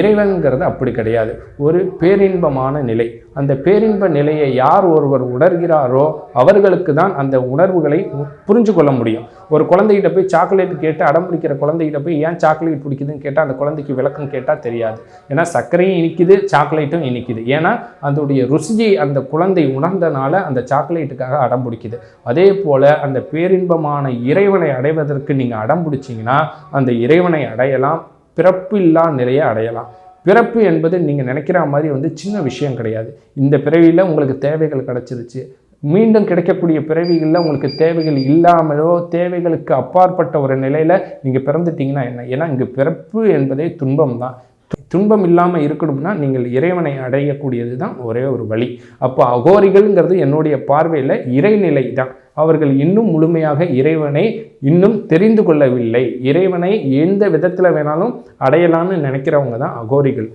இறைவன்கிறது அப்படி கிடையாது. ஒரு பேரின்பமான நிலை. அந்த பேரின்ப நிலையை யார் ஒருவர் உணர்கிறாரோ அவர்களுக்கு தான் அந்த உணர்வுகளை புரிஞ்சு கொள்ள முடியும். ஒரு குழந்தைகிட்ட போய் சாக்லேட் கேட்டு அடம் பிடிக்கிற குழந்தைகிட்ட போய் ஏன் சாக்லேட் பிடிக்குதுன்னு கேட்டால் அந்த குழந்தைக்கு விளக்கம் கேட்டால் தெரியாது. ஏன்னா சர்க்கரையும் இனிக்குது சாக்லேட்டும் இனிக்குது. ஏன்னா அதோடைய ருசியை அந்த குழந்தை உணர்ந்தனால அந்த சாக்லேட்டுக்காக அடம் பிடிக்குது. அதே போல் அந்த பேரின்பமான இறைவனை அடைவதற்கு நீங்கள் அடம் பிடிச்சிங்கன்னா அந்த இறைவனை அடையலாம். பிறப்பு இல்லா நிலையை அடையலாம். பிறப்பு என்பது நீங்கள் நினைக்கிற மாதிரி வந்து சின்ன விஷயம் கிடையாது. இந்த பிறவியில் உங்களுக்கு தேவைகள் கிடச்சிருச்சு. மீண்டும் கிடைக்கக்கூடிய பிறவிகளில் உங்களுக்கு தேவைகள் இல்லாமலோ தேவைகளுக்கு அப்பாற்பட்ட ஒரு நிலையில் நீங்கள் பிறந்துட்டீங்கன்னா என்ன? ஏன்னா இங்கே பிறப்பு என்பதே துன்பம் தான் துன்பம் இல்லாமல் இருக்கணும்னா நீங்கள் இறைவனை அடையக்கூடியது தான் ஒரே ஒரு வழி. அப்போ அகோரிகள்ங்கிறது என்னுடைய பார்வையில் இறைநிலை தான் அவர்கள் இன்னும் முழுமையாக இறைவனை இன்னும் தெரிந்து கொள்ளவில்லை. இறைவனை எந்த விதத்தில் வேணாலும் அடையலாம்னு நினைக்கிறவங்க தான் அகோரிகள்.